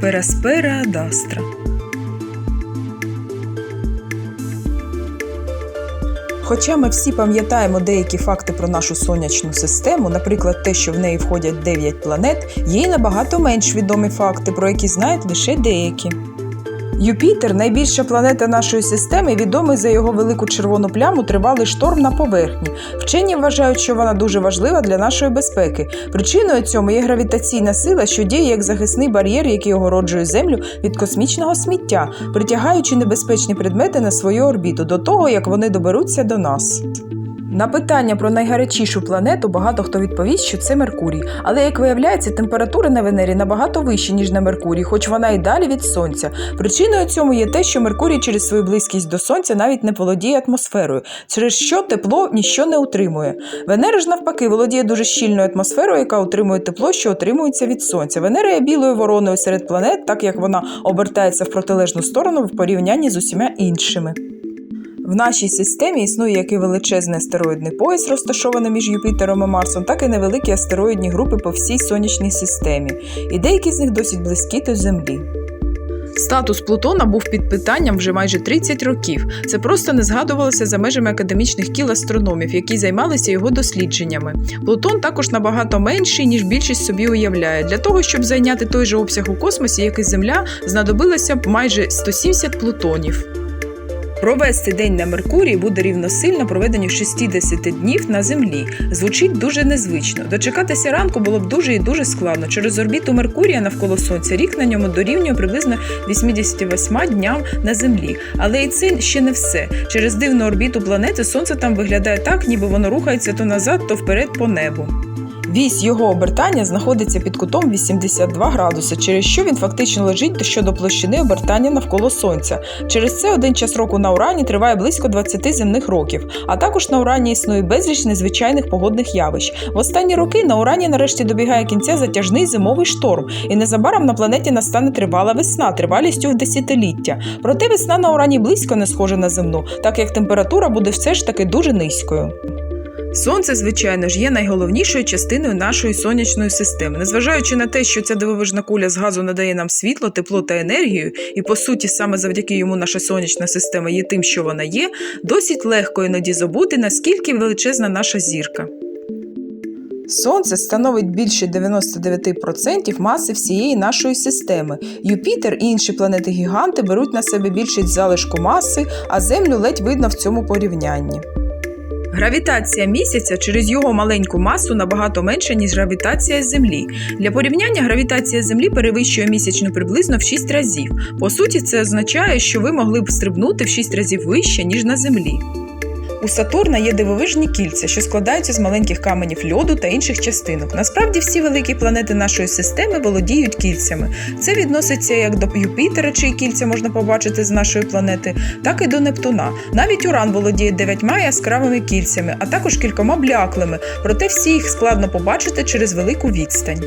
Пераспера адастра. Хоча ми всі пам'ятаємо деякі факти про нашу сонячну систему, наприклад, те, що в неї входять 9 планет, є й набагато менш відомі факти, про які знають лише деякі. Юпітер, найбільша планета нашої системи, відомий за його велику червону пляму тривалий шторм на поверхні. Вчені вважають, що вона дуже важлива для нашої безпеки. Причиною цьому є гравітаційна сила, що діє як захисний бар'єр, який огороджує Землю від космічного сміття, притягаючи небезпечні предмети на свою орбіту до того, як вони доберуться до нас. На питання про найгарячішу планету багато хто відповість, що це Меркурій. Але як виявляється, температура на Венері набагато вища, ніж на Меркурії, хоч вона і далі від Сонця. Причиною цьому є те, що Меркурій через свою близькість до Сонця навіть не володіє атмосферою, через що тепло ніщо не утримує. Венера ж навпаки володіє дуже щільною атмосферою, яка утримує тепло, що отримується від Сонця. Венера є білою вороною серед планет, так як вона обертається в протилежну сторону в порівнянні з усіма іншими. В нашій системі існує як і величезний астероїдний пояс, розташований між Юпітером і Марсом, так і невеликі астероїдні групи по всій сонячній системі, і деякі з них досить близькі до Землі. Статус Плутона був під питанням вже майже 30 років. Це просто не згадувалося за межами академічних кіл астрономів, які займалися його дослідженнями. Плутон також набагато менший, ніж більшість собі уявляє. Для того, щоб зайняти той же обсяг у космосі, як і Земля, знадобилося б майже 170 плутонів. Провести день на Меркурії буде рівносильно проведенню 60 днів на Землі. Звучить дуже незвично. Дочекатися ранку було б дуже і дуже складно. Через орбіту Меркурія навколо Сонця рік на ньому дорівнює приблизно 88 дням на Землі. Але і це ще не все. Через дивну орбіту планети Сонце там виглядає так, ніби воно рухається то назад, то вперед по небу. Вісь його обертання знаходиться під кутом 82 градуси, через що він фактично лежить щодо площини обертання навколо сонця. Через це один час року на Урані триває близько 20 земних років. А також на Урані існує безліч незвичайних погодних явищ. В останні роки на Урані нарешті добігає кінця затяжний зимовий шторм, і незабаром на планеті настане тривала весна, тривалістю в десятиліття. Проте весна на Урані близько не схожа на земну, так як температура буде все ж таки дуже низькою. Сонце, звичайно ж, є найголовнішою частиною нашої сонячної системи. Незважаючи на те, що ця дивовижна куля з газу надає нам світло, тепло та енергію, і по суті, саме завдяки йому наша сонячна система є тим, що вона є, досить легко іноді забути, наскільки величезна наша зірка. Сонце становить більше 99% маси всієї нашої системи. Юпітер і інші планети-гіганти беруть на себе більшість залишку маси, а Землю ледь видно в цьому порівнянні. Гравітація місяця через його маленьку масу набагато менша, ніж гравітація Землі. Для порівняння гравітація Землі перевищує місячну приблизно в 6 разів. По суті, це означає, що ви могли б стрибнути в 6 разів вище, ніж на Землі. У Сатурна є дивовижні кільця, що складаються з маленьких каменів льоду та інших частинок. Насправді всі великі планети нашої системи володіють кільцями. Це відноситься як до Юпітера, чиї кільця можна побачити з нашої планети, так і до Нептуна. Навіть Уран володіє дев'ятьма яскравими кільцями, а також кількома бляклими, проте всі їх складно побачити через велику відстань.